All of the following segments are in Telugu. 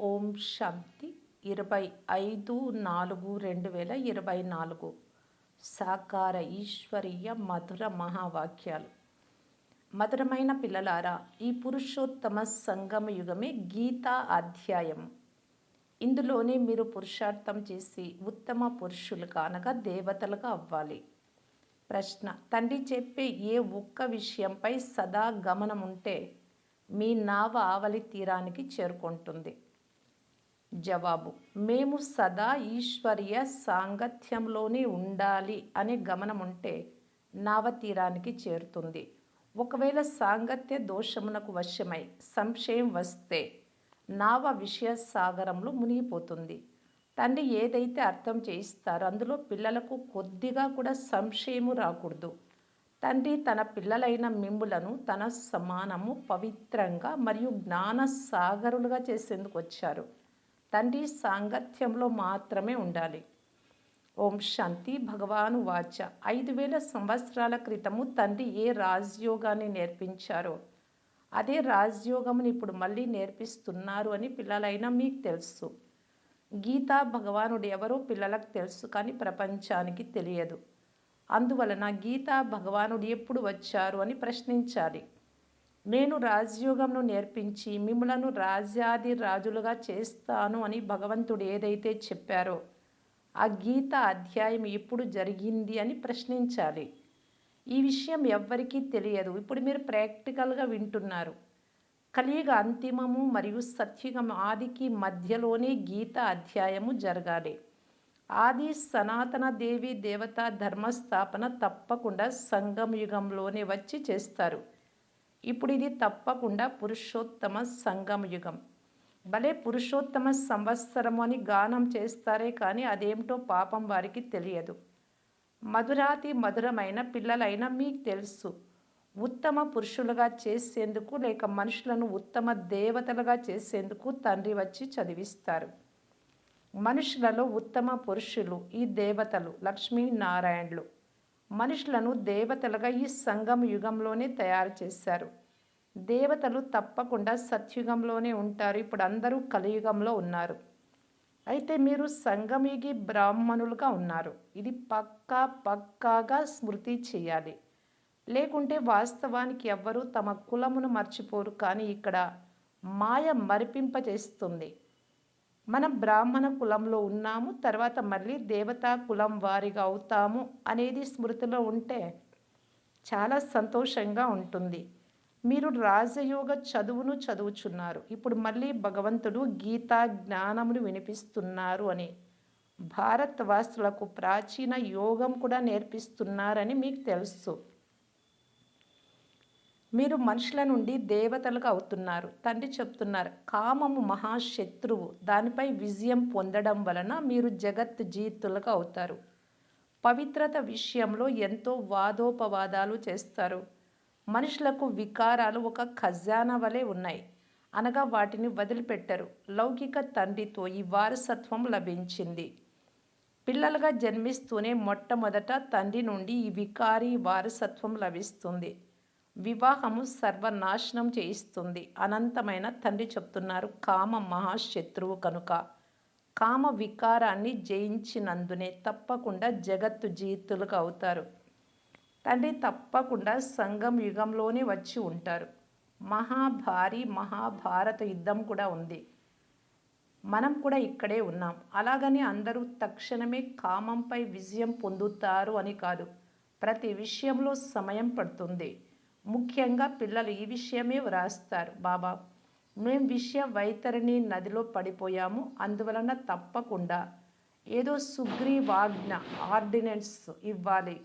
ఓం శాంతి. ఇరవై ఐదు నాలుగు రెండు వేల ఇరవై నాలుగు. సాకార ఈశ్వరీయ మధుర మహావాక్యాలు. మధురమైన పిల్లలారా ఈ పురుషోత్తమ సంగమ యుగమే గీతా అధ్యాయం. ఇందులోనే మీరు పురుషార్థం చేసి ఉత్తమ పురుషులు అనగా దేవతలుగా అవ్వాలి. ప్రశ్న తండ్రి చెప్పే ఏ ఒక్క విషయంపై సదా గమనం ఉంటే మీ నావ ఆవలి తీరానికి చేరుకుంటుంది. జవాబు. మేము సదా ఈశ్వరీయ సాంగత్యంలోనే ఉండాలి అనే గమనం ఉంటే నావ తీరానికి చేరుతుంది. ఒకవేళ సాంగత్య దోషమునకు వశమై సంశయం వస్తే నావ విషయ సాగరంలో మునిగిపోతుంది. తండ్రి ఏదైతే అర్థం చేయిస్తారో అందులో పిల్లలకు కొద్దిగా కూడా సంశయము రాకూడదు. తండ్రి తన పిల్లలైన మిమ్ములను తన సమానము పవిత్రంగా మరియు జ్ఞాన సాగరులుగా చేసేందుకు వచ్చారు. తండ్రి సాంగత్యంలో మాత్రమే ఉండాలి. ఓం శాంతి భగవాను వాచ. ఐదు వేల సంవత్సరాల క్రితము తండ్రి ఏ రాజయోగాన్ని నేర్పించారో అదే రాజయోగముని ఇప్పుడు మళ్ళీ నేర్పిస్తున్నారు అని పిల్లలైనా మీకు తెలుసు. గీతా భగవానుడు ఎవరో పిల్లలకు తెలుసు కానీ ప్రపంచానికి తెలియదు. అందువలన గీతా భగవానుడు ఎప్పుడు వచ్చారు అని ప్రశ్నించాలి. నేను రాజయోగంను నేర్పించి మిమ్మలను రాజ్యాది రాజులుగా చేస్తాను అని భగవంతుడు ఏదైతే చెప్పారో ఆ గీత అధ్యాయం ఎప్పుడు జరిగింది అని ప్రశ్నించాలి. ఈ విషయం ఎవ్వరికీ తెలియదు. ఇప్పుడు మీరు ప్రాక్టికల్గా వింటున్నారు. కలియుగ అంతిమము మరియు సత్యుగం ఆదికి మధ్యలోనే గీత అధ్యాయము జరగాలి. ఆది సనాతన దేవి దేవత ధర్మస్థాపన తప్పకుండా సంగమయుగంలోనే వచ్చి చేస్తారు. ఇప్పుడు ఇది తప్పకుండా పురుషోత్తమ సంగమ యుగం. భలే పురుషోత్తమ సంవత్సరము అని గానం చేస్తారే కానీ అదేమిటో పాపం వారికి తెలియదు. మధురాతి మధురమైన పిల్లలైన మీకు తెలుసు. ఉత్తమ పురుషులుగా చేసేందుకు లేక మనుషులను ఉత్తమ దేవతలుగా చేసేందుకు తండ్రి వచ్చి చదివిస్తారు. మనుషులలో ఉత్తమ పురుషులు ఈ దేవతలు లక్ష్మీనారాయణులు. మనుషులను దేవతలుగా ఈ సంగమ యుగంలోనే తయారు చేశారు. దేవతలు తప్పకుండా సత్యుగంలోనే ఉంటారు. ఇప్పుడు అందరూ కలియుగంలో ఉన్నారు. అయితే మీరు సంగమిగి బ్రాహ్మణులుగా ఉన్నారు. ఇది పక్కా పక్కాగా స్మృతి చేయాలి. లేకుంటే వాస్తవానికి ఎవ్వరూ తమ కులమును మర్చిపోరు. కానీ ఇక్కడ మాయ మరిపింపజేస్తుంది. మనం బ్రాహ్మణ కులంలో ఉన్నాము తర్వాత మళ్ళీ దేవతా కులం వారిగా అవుతాము అనేది స్మృతిలో ఉంటే చాలా సంతోషంగా ఉంటుంది. మీరు రాజయోగ చదువును చదువుచున్నారు. ఇప్పుడు మళ్ళీ భగవంతుడు గీతా జ్ఞానమును వినిపిస్తున్నారు అని భారతవాసులకు ప్రాచీన యోగం కూడా నేర్పిస్తున్నారని మీకు తెలుసు. మీరు మనుషుల నుండి దేవతలుగా అవుతున్నారు. తండ్రి చెప్తున్నారు కామము మహాశత్రువు. దానిపై విజయం పొందడం వలన మీరు జగత్ జీతులుగా అవుతారు. పవిత్రత విషయంలో ఎంతో వాదోపవాదాలు చేస్తారు. మనుషులకు వికారాలు ఒక ఖజానా వలె ఉన్నాయి. అనగా వాటిని వదిలిపెట్టరు. లౌకిక తండ్రితో ఈ వారసత్వం లభించింది. పిల్లలుగా జన్మిస్తూనే మొట్టమొదట తండ్రి నుండి ఈ వికారి వారసత్వం లభిస్తుంది. వివాహము సర్వనాశనం చేయిస్తుంది. అనంతమైన తండ్రి చెప్తున్నారు కామ మహాశత్రువు కనుక కామ వికారాన్ని జయించినందునే తప్పకుండా జగత్తు జీతులుగా అవుతారు. తండ్రి తప్పకుండా సంగం యుగంలోనే వచ్చి ఉంటారు. మహాభారీ మహాభారత యుద్ధం కూడా ఉంది. మనం కూడా ఇక్కడే ఉన్నాం. అలాగని అందరూ తక్షణమే కామంపై విజయం పొందుతారు అని కాదు. ప్రతి విషయంలో సమయం పడుతుంది. ముఖ్యంగా పిల్లలు ఈ విషయమే వ్రాస్తారు. బాబా మేం విషయ వైతరిణి నదిలో పడిపోయాము. అందువలన తప్పకుండా ఏదో సుగ్రీవాజ్ఞ ఆర్డినెన్స్ ఇవ్వాలి.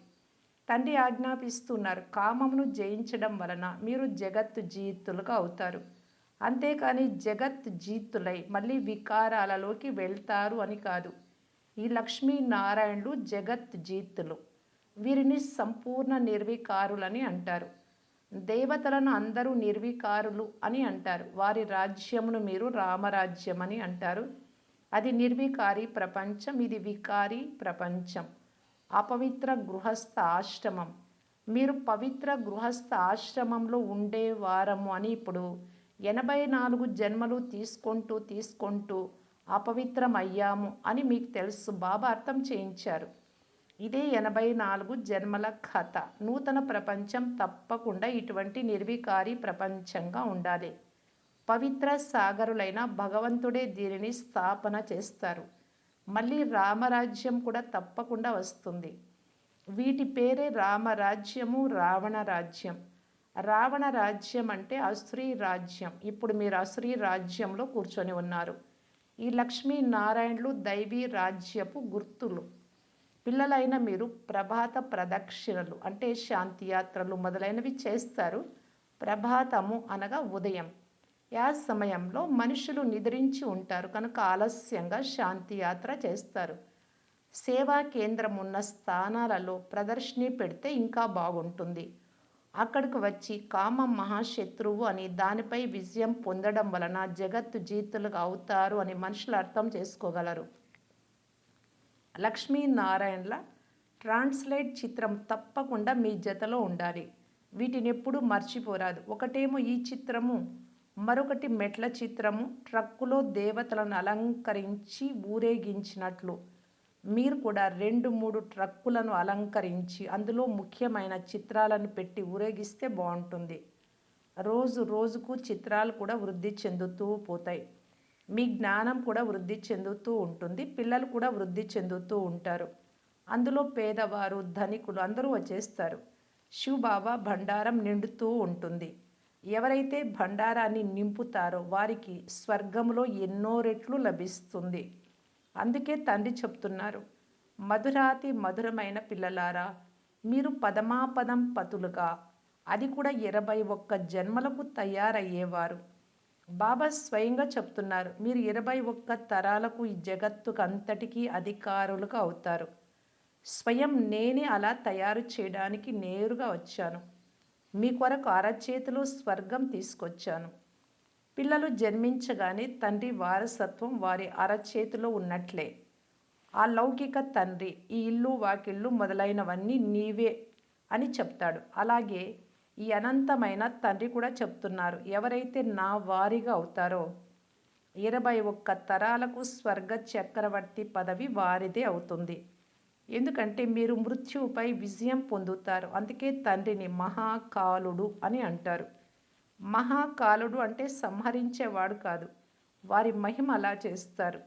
తండ్రి ఆజ్ఞాపిస్తున్నారు. కామమును జయించడం వలన మీరు జగత్ జీతులుగా అవుతారు. అంతేకాని జగత్ జీతులై మళ్ళీ వికారాలలోకి వెళ్తారు అని కాదు. ఈ లక్ష్మీనారాయణులు జగత్ జీతులు. వీరిని సంపూర్ణ నిర్వికారులని అంటారు. దేవతలను అందరూ నిర్వికారులు అని అంటారు. వారి రాజ్యమును మీరు రామరాజ్యం అని అంటారు. అది నిర్వికారి ప్రపంచం ఇది వికారి ప్రపంచం. అపవిత్ర గృహస్థ ఆశ్రమం. మీరు పవిత్ర గృహస్థ ఆశ్రమంలో ఉండేవారము అని ఇప్పుడు ఎనభై నాలుగు జన్మలు తీసుకుంటూ తీసుకుంటూ అపవిత్రం అయ్యాము అని మీకు తెలుసు. బాబా అర్థం చేయించారు. ఇదే ఎనభై నాలుగు జన్మల కథ. నూతన ప్రపంచం తప్పకుండా ఇటువంటి నిర్వికారి ప్రపంచంగా ఉండాలి. పవిత్ర సాగరులైన భగవంతుడే దీనిని స్థాపన చేస్తారు. మళ్ళీ రామరాజ్యం కూడా తప్పకుండా వస్తుంది. వీటి పేరే రామరాజ్యము రావణ రాజ్యం రావణ రాజ్యం అంటే అసురీ రాజ్యం ఇప్పుడు మీరు అసురీ రాజ్యంలో కూర్చొని ఉన్నారు. ఈ లక్ష్మీ నారాయణులు దైవీ రాజ్యపు గుర్తులు. పిల్లలైన మీరు ప్రభాత ప్రదక్షిణలు అంటే శాంతి యాత్రలు మొదలైనవి చేస్తారు. ప్రభాతము అనగా ఉదయం. యా సమయంలో మనుషులు నిద్రించి ఉంటారు కనుక ఆలస్యంగా శాంతి యాత్ర చేస్తారు. సేవా కేంద్రం ఉన్న స్థానాలలో ప్రదర్శిని పెడితే ఇంకా బాగుంటుంది. అక్కడికి వచ్చి కామం మహాశత్రువు అని దానిపై విజయం పొందడం వలన జగత్తు జీతులుగా అవుతారు అని మనుషులు అర్థం చేసుకోగలరు. లక్ష్మీనారాయణల ట్రాన్స్లేట్ చిత్రం తప్పకుండా మీ జతలో ఉండాలి. వీటిని ఎప్పుడూ మర్చిపోరాదు. ఒకటేమో ఈ చిత్రము మరొకటి మెట్ల చిత్రము. ట్రక్కులో దేవతలను అలంకరించి ఊరేగించినట్లు. మీరు కూడా రెండు మూడు ట్రక్కులను అలంకరించి అందులో ముఖ్యమైన చిత్రాలను పెట్టి ఊరేగిస్తే బాగుంటుంది. రోజు రోజుకు చిత్రాలు కూడా వృద్ధి చెందుతూ పోతాయి. మీ జ్ఞానం కూడా వృద్ధి చెందుతూ ఉంటుంది పిల్లలు కూడా వృద్ధి చెందుతూ ఉంటారు. అందులో పేదవారు ధనికులు అందరూ వచ్చేస్తారు. శివబాబా భండారం నిండుతూ ఉంటుంది. ఎవరైతే భండారాన్ని నింపుతారో వారికి స్వర్గంలో ఎన్నో రెట్లు లభిస్తుంది. అందుకే తండ్రి చెప్తున్నారు మధురాతి మధురమైన పిల్లలారా మీరు పదమాపదం పతులుగా అది కూడా ఇరవై ఒక్క జన్మలకు తయారయ్యేవారు. బాబా స్వయంగా చెప్తున్నారు మీరు ఇరవై ఒక్క తరాలకు ఈ జగత్తుకు అంతటికీ అధికారులుగా అవుతారు. స్వయం నేనే అలా తయారు చేయడానికి నేరుగా వచ్చాను. మీ కొరకు అరచేతిలో స్వర్గం తీసుకొచ్చాను. పిల్లలు జన్మించగానే తండ్రి వారసత్వం వారి అరచేతిలో ఉన్నట్లే. ఆ లౌకిక తండ్రి ఈ ఇల్లు వాకిళ్ళు మొదలైనవన్నీ నీవే అని చెప్తాడు. అలాగే ఈ అనంతమైన తండ్రి కూడా చెప్తున్నారు. ఎవరైతే నా వారిగా అవుతారో ఇరవై ఒక్క తరాలకు స్వర్గ చక్రవర్తి పదవి వారిదే అవుతుంది. ఎందుకంటే మీరు మృత్యువుపై విజయం పొందుతారు. అందుకే తండ్రిని మహాకాలుడు అని అంటారు. మహాకాలుడు అంటే సంహరించేవాడు కాదు. వారి మహిమ అలా చేస్తారు.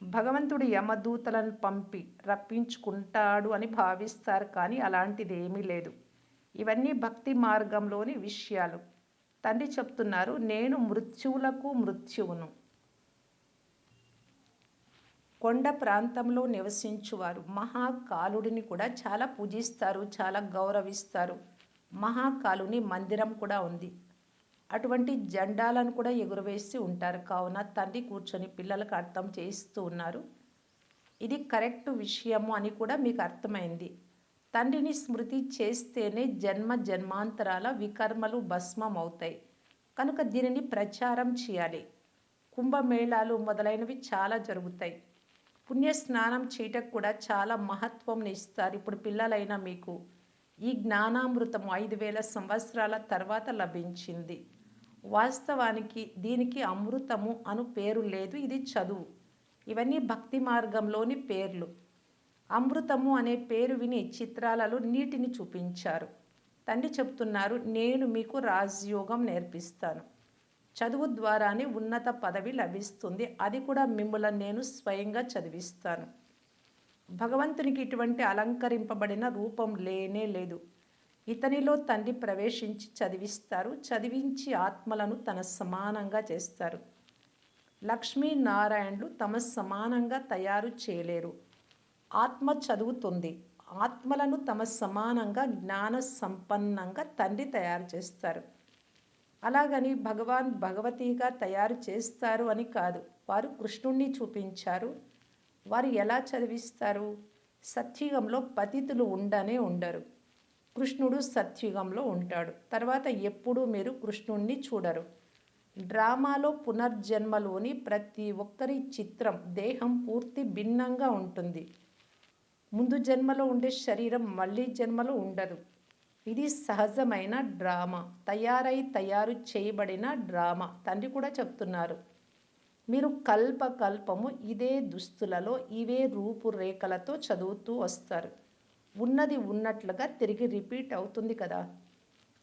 భగవంతుడు యమదూతలను పంపి రప్పించుకుంటాడు అని భావిస్తారు. కానీ అలాంటిది ఏమీ లేదు. ఇవన్నీ భక్తి మార్గంలోని విషయాలు. తండ్రి చెప్తున్నారు నేను మృత్యువులకు మృత్యువును. కొండ ప్రాంతంలో నివసించువారు. మహాకాలుడిని కూడా చాలా పూజిస్తారు చాలా గౌరవిస్తారు. మహాకాలుని మందిరం కూడా ఉంది. అటువంటి జెండాలను కూడా ఎగురవేసి ఉంటారు. కావున తండ్రి కూర్చొని పిల్లలకు అర్థం చేయిస్తూ ఉన్నారు. ఇది కరెక్ట్ విషయము అని కూడా మీకు అర్థమైంది. తండ్రిని స్మృతి చేస్తేనే జన్మ జన్మాంతరాల వికర్మలు భస్మం అవుతాయి కనుక దీనిని ప్రచారం చేయాలి. కుంభమేళాలు మొదలైనవి చాలా జరుగుతాయి. పుణ్య స్నానం చేయటకు కూడా చాలా మహత్వం ఇస్తారు. ఇప్పుడు పిల్లలైన మీకు ఈ జ్ఞానామృతం ఐదు వేల సంవత్సరాల తర్వాత లభించింది. వాస్తవానికి దీనికి అమృతము అను పేరు లేదు. ఇది చదువు. ఇవన్నీ భక్తి మార్గంలోని పేర్లు. అమృతము అనే పేరు విని చిత్రాలలో నీటిని చూపించారు. తండ్రి చెప్తున్నారు నేను మీకు రాజయోగం నేర్పిస్తాను. చదువు ద్వారానే ఉన్నత పదవి లభిస్తుంది. అది కూడా మిమ్మల్ని నేను స్వయంగా చదివిస్తాను. భగవంతునికి ఇటువంటి అలంకరింపబడిన రూపం లేనే లేదు. ఇతనిలో తండ్రి ప్రవేశించి చదివిస్తారు. చదివించి ఆత్మలను తన సమానంగా చేస్తారు. లక్ష్మీనారాయణులు తమ సమానంగా తయారు చేయలేరు. ఆత్మ చదువుతుంది. ఆత్మలను తమ సమానంగా జ్ఞాన సంపన్నంగా తండ్రి తయారు చేస్తారు. అలాగని భగవాన్ భగవతిగా తయారు చేస్తారు అని కాదు. వారు కృష్ణుణ్ణి చూపించారు. వారు ఎలా చదివిస్తారు? సత్యుగంలో పతితులు ఉండనే ఉండరు. కృష్ణుడు సత్యుగంలో ఉంటాడు. తర్వాత ఎప్పుడూ మీరు కృష్ణుణ్ణి చూడరు. డ్రామాలో పునర్జన్మలోని ప్రతి ఒక్కరి చిత్రం దేహం పూర్తి భిన్నంగా ఉంటుంది. ముందు జన్మలో ఉండే శరీరం మళ్ళీ జన్మలో ఉండదు. ఇది సహజమైన డ్రామా. తయారై తయారు చేయబడిన డ్రామా. తండ్రి కూడా చెప్తున్నారు. మీరు కల్పకల్పము ఇదే దుస్తులలో ఇవే రూపురేఖలతో చదువుతూ వస్తారు. ఉన్నది ఉన్నట్లుగా తిరిగి రిపీట్ అవుతుంది కదా.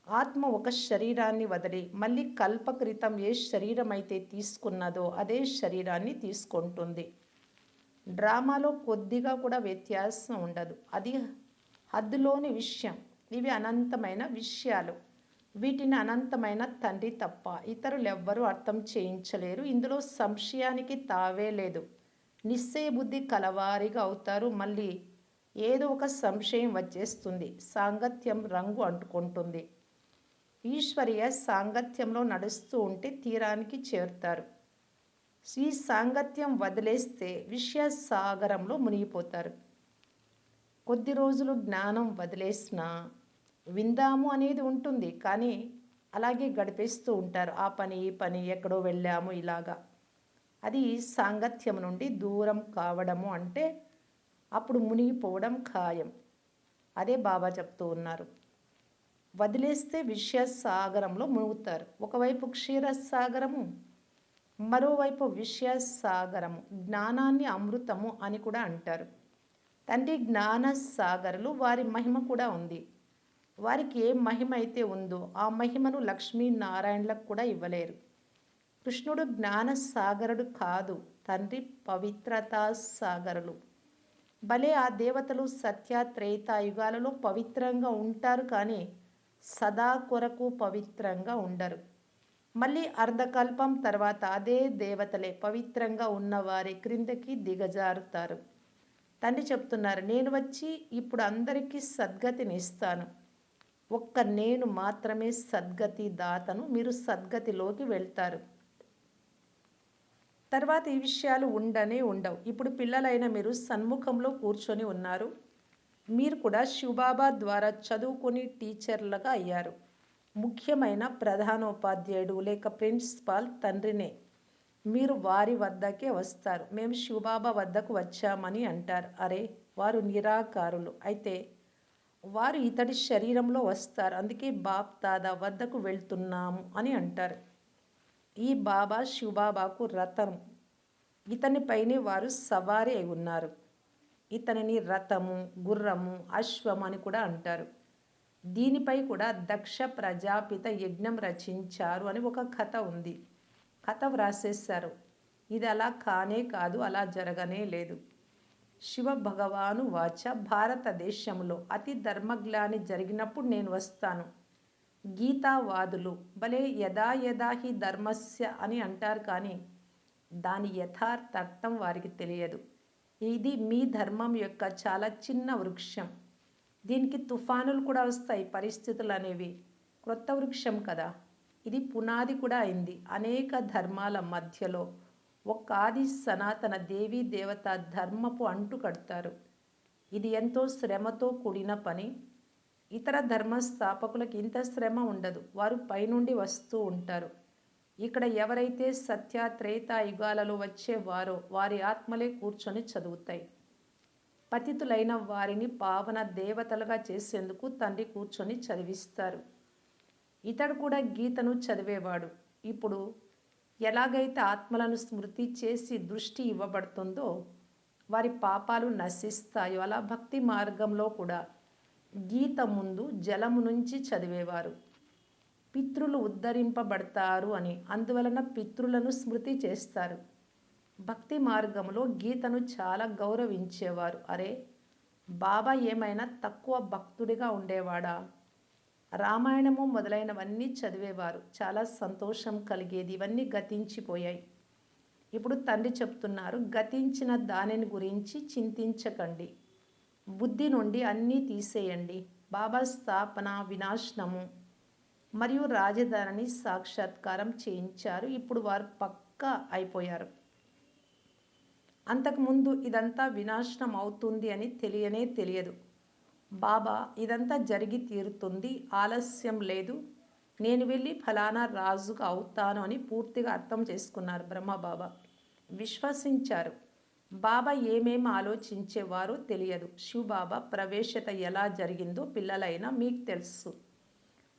ఆత్మ ఒక శరీరాన్ని వదిలి మళ్ళీ కల్పకృతం ఏ శరీరం అయితే తీసుకున్నదో అదే శరీరాన్ని తీసుకుంటుంది. డ్రామాలో కొద్దిగా కూడా వ్యత్యాసం ఉండదు. అది హద్దులోని విషయం. ఇవి అనంతమైన విషయాలు. వీటిని అనంతమైన తండ్రి తప్ప ఇతరులు ఎవ్వరూ అర్థం చేయించలేరు. ఇందులో సంశయానికి తావే లేదు. నిశ్చయ బుద్ధి కలవారిగా అవుతారు. మళ్ళీ ఏదో ఒక సంశయం వచ్చేస్తుంది. సాంగత్యం రంగు అంటుకుంటుంది. ఈశ్వరీయ సాంగత్యంలో నడుస్తూ ఉంటే తీరానికి చేరుతారు. ఈ సాంగత్యం వదిలేస్తే విషయసాగరంలో మునిగిపోతారు. కొద్ది రోజులు జ్ఞానం వదిలేసినా విందాము అనేది ఉంటుంది కానీ అలాగే గడిపేస్తూ ఉంటారు. ఆ పని ఈ పని ఎక్కడో వెళ్ళాము ఇలాగా. అది సాంగత్యం నుండి దూరం కావడము అంటే అప్పుడు మునిగిపోవడం ఖాయం. అదే బాబా చెప్తూ ఉన్నారు. వదిలేస్తే విషయసాగరంలో మునుగుతారు. ఒకవైపు క్షీర సాగరము మరోవైపు విషయ సాగరము జ్ఞానాన్ని అమృతము అని కూడా అంటారు. తండ్రి జ్ఞానసాగరులు వారి మహిమ కూడా ఉంది. వారికి ఏ మహిమ అయితే ఉందో ఆ మహిమను లక్ష్మీనారాయణలకు కూడా ఇవ్వలేరు. కృష్ణుడు జ్ఞానసాగరుడు కాదు తండ్రి పవిత్రతా సాగరులు భలే ఆ దేవతలు సత్య త్రేతాయుగాలలో పవిత్రంగా ఉంటారు కానీ సదా కొరకు పవిత్రంగా ఉండరు. మళ్ళీ అర్ధకల్పం తర్వాత అదే దేవతలే పవిత్రంగా ఉన్నవారి క్రిందకి దిగజారుతారు. తండ్రి చెప్తున్నారు నేను వచ్చి ఇప్పుడు అందరికీ సద్గతిని ఇస్తాను. ఒక్క నేను మాత్రమే సద్గతి దాతను మీరు సద్గతిలోకి వెళ్తారు. తర్వాత ఈ విషయాలు ఉండనే ఉండవు. ఇప్పుడు పిల్లలైన మీరు సన్ముఖంలో కూర్చొని ఉన్నారు. మీరు కూడా శివబాబా ద్వారా చదువుకుని టీచర్లుగా అయ్యారు. ముఖ్యమైన ప్రధానోపాధ్యాయుడు లేక ప్రిన్సిపాల్ తండ్రినే. మీరు వారి వద్దకే వస్తారు. మేము శివబాబా వద్దకు వచ్చామని అంటారు. అరే వారు నిరాకారులు. అయితే వారు ఇతడి శరీరంలో వస్తారు. అందుకే బాప్ దాదా వద్దకు వెళ్తున్నాము అని అంటారు. ఈ బాబా శివబాబాకు రథం. ఇతనిపైనే వారు సవారీ అయి ఉన్నారు. ఇతనిని రథము గుర్రము అశ్వం అని కూడా అంటారు. దీనిపై కూడా దక్ష ప్రజాపిత యజ్ఞం రచించారు అని ఒక కథ ఉంది. కథ వ్రాసేశారు. ఇది అలా కానే కాదు అలా జరగనే లేదు. శివ భగవాను వాచ భారతదేశంలో అతి ధర్మగ్లాని జరిగినప్పుడు నేను వస్తాను. గీతావాదులు భలే యదా యదా హి ధర్మస్య అని అంటారు కానీ దాని యథార్థార్థం వారికి తెలియదు. ఇది మీ ధర్మం యొక్క చాలా చిన్న వృక్షం. దీనికి తుఫానులు కూడా వస్తాయి పరిస్థితులు అనేవి. క్రొత్త వృక్షం కదా. ఇది పునాది కూడా అయింది. అనేక ధర్మాల మధ్యలో ఒక ఆది సనాతన దేవీ దేవత ధర్మపు అంటు కడతారు. ఇది ఎంతో శ్రమతో కూడిన పని. ఇతర ధర్మ స్థాపకులకు ఇంత శ్రమ ఉండదు. వారు పైనుండి వస్తూ ఉంటారు. ఇక్కడ ఎవరైతే సత్య త్రేత యుగాలలో వచ్చేవారో వారి ఆత్మలే కూర్చొని చదువుతాయి. పతితులైన వారిని పావన దేవతలుగా చేసేందుకు తండ్రి కూర్చొని చదివిస్తారు. ఇతడు కూడా గీతను చదివేవాడు. ఇప్పుడు ఎలాగైతే ఆత్మలను స్మృతి చేసి దృష్టి ఇవ్వబడుతుందో వారి పాపాలు నశిస్తాయో అలా భక్తి మార్గంలో కూడా గీత ముందు జలము నుంచి చదివేవారు. పితృలు ఉద్ధరింపబడతారు అని అందువలన పితృలను స్మృతి చేస్తారు. భక్తి మార్గంలో గీతను చాలా గౌరవించేవారు. అరే బాబా ఏమైనా తక్కువ భక్తుడిగా ఉండేవాడా? రామాయణము మొదలైనవన్నీ చదివేవారు. చాలా సంతోషం కలిగేది. ఇవన్నీ గతించిపోయాయి. ఇప్పుడు తండ్రి చెప్తున్నారు గతించిన దానిని గురించి చింతించకండి. బుద్ధి నుండి అన్నీ తీసేయండి. బాబా స్థాపన వినాశనము మరియు రాజధానిని సాక్షాత్కారం చేయించారు. ఇప్పుడు వారు పక్కా అయిపోయారు. అంతకుముందు ఇదంతా వినాశనం అవుతుంది అని తెలియనే తెలియదు. బాబా ఇదంతా జరిగి తీరుతుంది. ఆలస్యం లేదు. నేను వెళ్ళి ఫలానా రాజుగా అవుతాను అని పూర్తిగా అర్థం చేసుకున్నారు బ్రహ్మబాబా విశ్వసించారు. బాబా ఏమేమి ఆలోచించేవారో తెలియదు. శివబాబా ప్రవేశత ఎలా జరిగిందో పిల్లలైనా మీకు తెలుసు.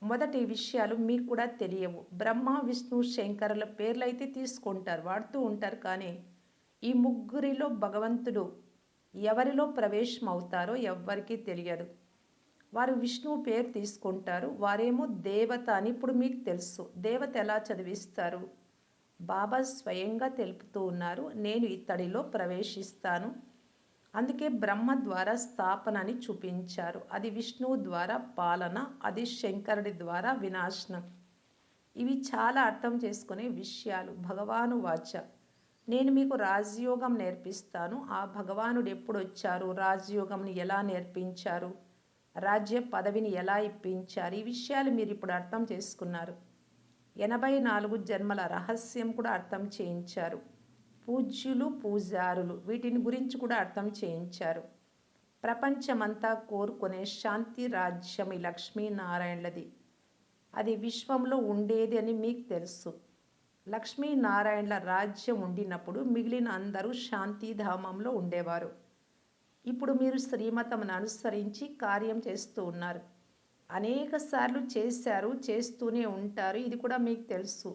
మొదటి విషయాలు మీకు కూడా తెలియవు. బ్రహ్మ విష్ణు శంకరుల పేర్లు అయితే తీసుకుంటారు వాడుతూ ఉంటారు కానీ ఈ ముగ్గురిలో భగవంతుడు ఎవరిలో ప్రవేశం అవుతారో ఎవ్వరికీ తెలియదు. వారు విష్ణువు పేరు తీసుకుంటారు. వారేమో దేవత అని ఇప్పుడు మీకు తెలుసు. దేవత ఎలా చదివిస్తారు? బాబా స్వయంగా తెలుపుతూ ఉన్నారు. నేను ఇతడిలో ప్రవేశిస్తాను. అందుకే బ్రహ్మ ద్వారా స్థాపన అని చూపించారు. అది విష్ణువు ద్వారా పాలన అది శంకరుడి ద్వారా వినాశనం. ఇవి చాలా అర్థం చేసుకునే విషయాలు. భగవాను వాచ. నేను మీకు రాజయోగం నేర్పిస్తాను. ఆ భగవానుడు ఎప్పుడు వచ్చారు రాజయోగంని ఎలా నేర్పించారు? రాజ్య పదవిని ఎలా ఇప్పించారు? ఈ విషయాలు మీరు ఇప్పుడు అర్థం చేసుకున్నారు. ఎనభై నాలుగు జన్మల రహస్యం కూడా అర్థం చేయించారు. పూజ్యులు పూజారులు వీటిని గురించి కూడా అర్థం చేయించారు. ప్రపంచమంతా కోరుకునే శాంతి రాజ్యం ఈ లక్ష్మీనారాయణలది. అది విశ్వంలో ఉండేది అని మీకు తెలుసు. లక్ష్మీనారాయణల రాజ్యం ఉండినప్పుడు మిగిలిన అందరూ శాంతిధామంలో ఉండేవారు. ఇప్పుడు మీరు శ్రీమతమును అనుసరించి కార్యం చేస్తూ ఉన్నారు. అనేక సార్లు చేశారు చేస్తూనే ఉంటారు. ఇది కూడా మీకు తెలుసు.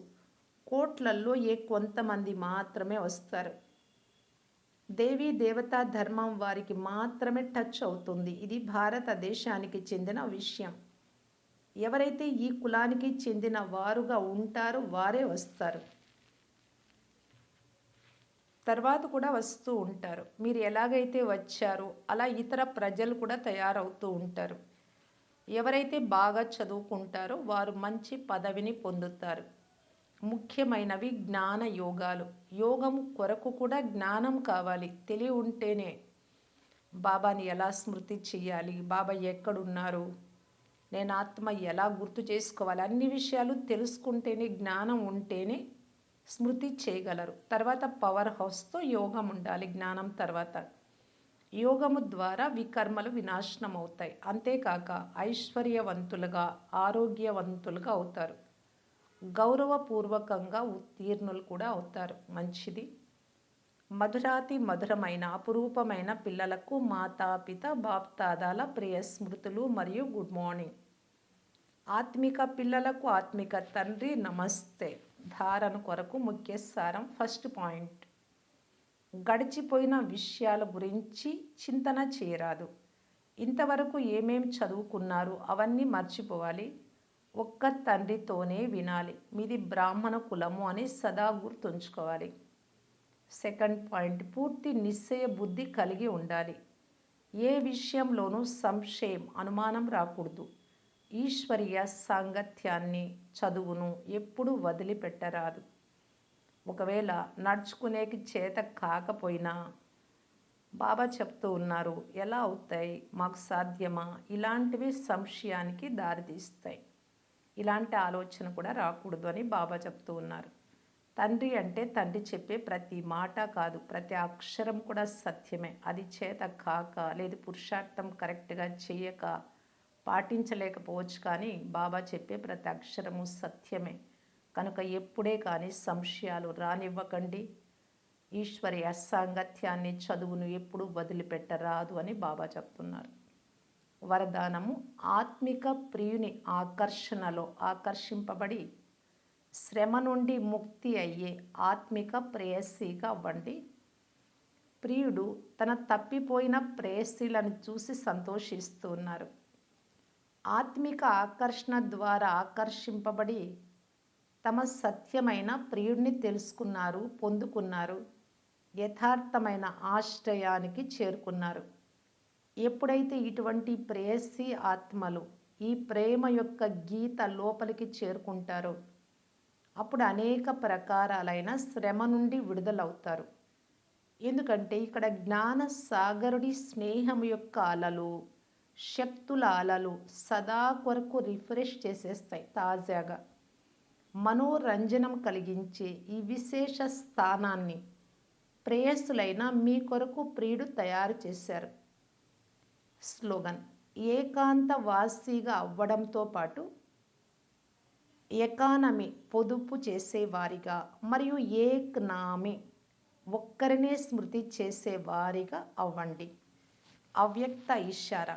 కోట్లల్లో ఏ కొంతమంది మాత్రమే వస్తారు. దేవీ దేవతా ధర్మం వారికి మాత్రమే టచ్ అవుతుంది. ఇది భారతదేశానికి చెందిన విషయం. ఎవరైతే ఈ కులానికి చెందిన వారుగా ఉంటారో వారే వస్తారు. తర్వాత కూడా వస్తూ ఉంటారు. మీరు ఎలాగైతే వచ్చారో అలా ఇతర ప్రజలు కూడా తయారవుతూ ఉంటారు. ఎవరైతే బాగా చదువుకుంటారో వారు మంచి పదవిని పొందుతారు. ముఖ్యమైనవి జ్ఞాన యోగాలు. యోగం కొరకు కూడా జ్ఞానం కావాలి. తెలివి ఉంటేనే బాబాని ఎలా స్మృతి చేయాలి? బాబా ఎక్కడున్నారు? నేను ఆత్మ ఎలా గుర్తు చేసుకోవాలి? అన్ని విషయాలు తెలుసుకుంటేనే జ్ఞానం ఉంటేనే స్మృతి చేయగలరు. తర్వాత పవర్ హౌస్తో యోగం ఉండాలి జ్ఞానం తర్వాత. యోగము ద్వారా వికర్మలు వినాశనం అవుతాయి అంతేకాక ఐశ్వర్యవంతులుగా ఆరోగ్యవంతులుగా అవుతారు. గౌరవపూర్వకంగా ఉత్తీర్ణులు కూడా అవుతారు. మంచిది. మధురాతి మధురమైన అపురూపమైన పిల్లలకు మాతాపిత బాప్తాదాల ప్రియ స్మృతులు మరియు గుడ్ మార్నింగ్. ఆత్మిక పిల్లలకు ఆత్మిక తండ్రి నమస్తే. ధారణ కొరకు ముఖ్య సారం ఫస్ట్ పాయింట్. గడిచిపోయిన విషయాల గురించి చింతన చేయరాదు. ఇంతవరకు ఏమేం చదువుకున్నారు అవన్నీ మర్చిపోవాలి. ఒక్క తండ్రితోనే వినాలి. మీది బ్రాహ్మణ కులము అని సదా గుర్తుంచుకోవాలి. సెకండ్ పాయింట్ పూర్తి నిశ్చయ బుద్ధి కలిగి ఉండాలి. ఏ విషయంలోనూ సంశయం అనుమానం రాకూడదు. ఈశ్వరీయ సాంగత్యాన్ని చదువును ఎప్పుడూ వదిలిపెట్టరాదు. ఒకవేళ నడుచుకునేకి చేత కాకపోయినా బాబా చెప్తూ ఉన్నారు ఎలా అవుతాయి? మాకు సాధ్యమా? ఇలాంటివి సంశయానికి దారితీస్తాయి. ఇలాంటి ఆలోచన కూడా రాకూడదు అని బాబా చెప్తూ ఉన్నారు. తండ్రి అంటే తండ్రి చెప్పే ప్రతి మాట కాదు ప్రతి అక్షరం కూడా సత్యమే. అది చేత కాక లేదు పురుషార్థం కరెక్ట్గా చేయక పాటించలేకపోవచ్చు కానీ బాబా చెప్పే ప్రతి అక్షరము సత్యమే. కనుక ఎప్పుడే కానీ సంశయాలు రానివ్వకండి. ఈశ్వరి అసాంగత్యాన్ని చదువును ఎప్పుడు వదిలిపెట్టరాదు అని బాబా చెప్తున్నారు. వరదానము ఆత్మిక ప్రియుని ఆకర్షణలో ఆకర్షింపబడి శ్రమ నుండి ముక్తి అయ్యే ఆత్మిక ప్రేయసిగా అవ్వండి. ప్రియుడు తన తప్పిపోయిన ప్రేయస్సులను చూసి సంతోషిస్తున్నారు. ఆత్మిక ఆకర్షణ ద్వారా ఆకర్షింపబడి తమ సత్యమైన ప్రియుడిని తెలుసుకున్నారు పొందుకున్నారు యథార్థమైన ఆశ్రయానికి చేరుకున్నారు. ఎప్పుడైతే ఇటువంటి ప్రేయసి ఆత్మలు ఈ ప్రేమ యొక్క గీత లోపలికి చేరుకుంటారో అప్పుడు అనేక ప్రకారాలైన శ్రమ నుండి విడుదలవుతారు. ఎందుకంటే ఇక్కడ జ్ఞాన సాగరుడి స్నేహం యొక్క అలలు శక్తుల అలలు సదా కొరకు రిఫ్రెష్ చేసేస్తాయి తాజాగా. మనోరంజనం కలిగించే ఈ విశేష స్థానాన్ని ప్రేయస్సులైన మీ కొరకు ప్రియుడు తయారు చేశారు. స్లోగన్ ఏకాంత వాసీగా అవ్వడంతో పాటు ఎకానమీ పొదుపు చేసేవారిగా మరియు ఏక్నామీ ఒక్కరినే స్మృతి చేసే వారిగా అవ్వండి. అవ్యక్త ఇషారా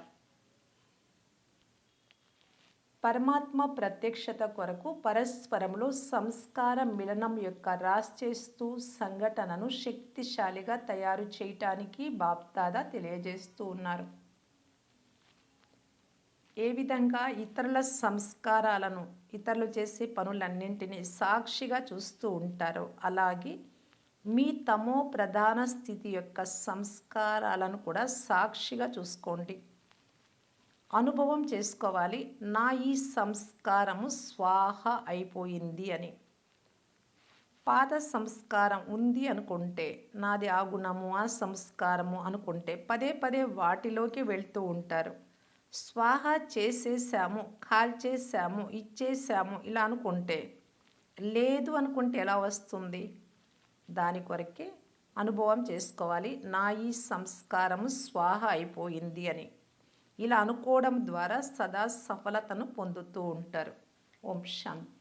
పరమాత్మ ప్రత్యక్షత కొరకు పరస్పరంలో సంస్కార మిలనం యొక్క రాశ్చేస్తూ సంఘటనను శక్తిశాలిగా తయారు చేయటానికి బాప్దాదా తెలియజేస్తూ ఉన్నారు. ఏ విధంగా ఇతరుల సంస్కారాలను ఇతరులు చేసే పనులన్నింటినీ సాక్షిగా చూస్తూ ఉంటారు. అలాగే మీ తమో ప్రధాన స్థితి యొక్క సంస్కారాలను కూడా సాక్షిగా చూసుకోండి. అనుభవం చేసుకోవాలి. నా ఈ సంస్కారము స్వాహ అయిపోయింది అని. పాత సంస్కారం ఉంది అనుకుంటే నాది ఆ గుణము ఆ సంస్కారము అనుకుంటే పదే పదే వాటిలోకి వెళ్తూ ఉంటారు. స్వాహ చేసేసాము కాల్చేసాము ఇచ్చేసాము ఇలా అనుకుంటే లేదు అనుకుంటే ఎలా వస్తుంది? దాని కొరకే అనుభవం చేసుకోవాలి. నా ఈ సంస్కారము స్వాహ అయిపోయింది అని. ఇలా అనుకోవడం ద్వారా సదా సఫలతను పొందుతూ ఉంటారు. ఓం శాంతి.